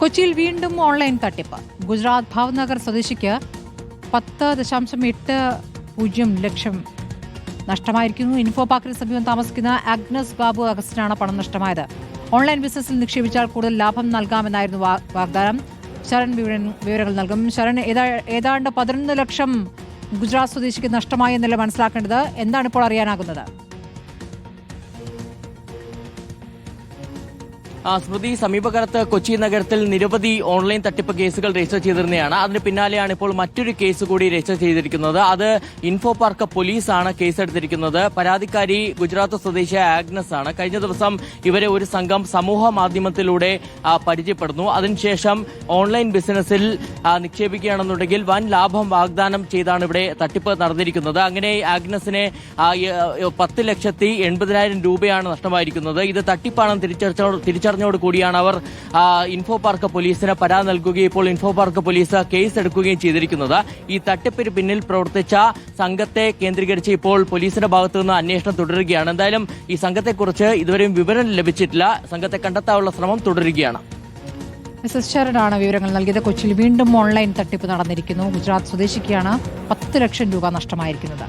കൊച്ചിയിൽ വീണ്ടും ഓൺലൈൻ തട്ടിപ്പ്. ഗുജറാത്ത് ഭാവ്നഗർ സ്വദേശിക്ക് പത്ത് ദശാംശം എട്ട് പൂജ്യം ലക്ഷം നഷ്ടമായിരിക്കുന്നു. ഇൻഫോ പാർക്കിന് സമീപം താമസിക്കുന്ന അഗ്നസ് ബാബു അഗസ്റ്റിനാണ് പണം നഷ്ടമായത്. ഓൺലൈൻ ബിസിനസ്സിൽ നിക്ഷേപിച്ചാൽ കൂടുതൽ ലാഭം നൽകാമെന്നായിരുന്നു വാഗ്ദാനം. ശരൺ വിവര- വിവരങ്ങൾ നൽകും. ശരൺ ഏതാണ്ട് പതിനൊന്ന് ലക്ഷം ഗുജറാത്ത് സ്വദേശിക്ക് നഷ്ടമായി എന്നല്ല മനസ്സിലാക്കേണ്ടത്? എന്താണ് ഇപ്പോൾ അറിയാനാകുന്നത്? സ്മൃതി സമീപകാലത്ത് കൊച്ചി നഗരത്തിൽ നിരവധി ഓൺലൈൻ തട്ടിപ്പ് കേസുകൾ രജിസ്റ്റർ ചെയ്തിരുന്നതാണ്. അതിന് പിന്നാലെയാണ് ഇപ്പോൾ മറ്റൊരു കേസ് കൂടി രജിസ്റ്റർ ചെയ്തിരിക്കുന്നത്. അത് ഇൻഫോ പാർക്ക് പോലീസാണ് കേസെടുത്തിരിക്കുന്നത്. പരാതിക്കാരി ഗുജറാത്ത് സ്വദേശിയായ ആഗ്നസ് ആണ്. കഴിഞ്ഞ ദിവസം ഇവരെ ഒരു സംഘം സമൂഹ മാധ്യമത്തിലൂടെ പരിചയപ്പെടുന്നു. അതിനുശേഷം ഓൺലൈൻ ബിസിനസ്സിൽ നിക്ഷേപിക്കുകയാണെന്നുണ്ടെങ്കിൽ വൻ ലാഭം വാഗ്ദാനം ചെയ്താണ് ഇവിടെ തട്ടിപ്പ് നടന്നിരിക്കുന്നത്. അങ്ങനെ ആഗ്നസിനെ പത്ത് ലക്ഷത്തി എൺപതിനായിരം രൂപയാണ് നഷ്ടമായിരിക്കുന്നത്. ഇത് തട്ടിപ്പാണെന്ന് തിരിച്ചറിഞ്ഞോ തിരിച്ചറിഞ്ഞോട് കൂടിയാണ് അവർ ഇൻഫോ പാർക്ക് പോലീസിന് പരാതി നൽകുകയും ഇപ്പോൾ ഇൻഫോ പാർക്ക് പോലീസ് കേസ് എടുക്കുകയും ചെയ്തിരിക്കുന്നത്. ഈ തട്ടിപ്പിന് പിന്നിൽ പ്രവർത്തിച്ച സംഘത്തെ കേന്ദ്രീകരിച്ച് ഇപ്പോൾ പോലീസിന്റെ ഭാഗത്തു നിന്ന് അന്വേഷണം തുടരുകയാണ്. എന്തായാലും ഈ സംഘത്തെക്കുറിച്ച് ഇതുവരെയും വിവരം ലഭിച്ചിട്ടില്ല. സംഘത്തെ കണ്ടെത്താനുള്ള ശ്രമം തുടരുകയാണ്. മിസസ് ശരണാണ് വിവരങ്ങൾ നൽകിയത്. കൊച്ചിയിൽ വീണ്ടും ഓൺലൈൻ തട്ടിപ്പ് നടന്നിരിക്കുന്നു. ഗുജറാത്ത് സ്വദേശിക്കാണ് പത്ത് ലക്ഷം രൂപ നഷ്ടമായിരിക്കുന്നത്.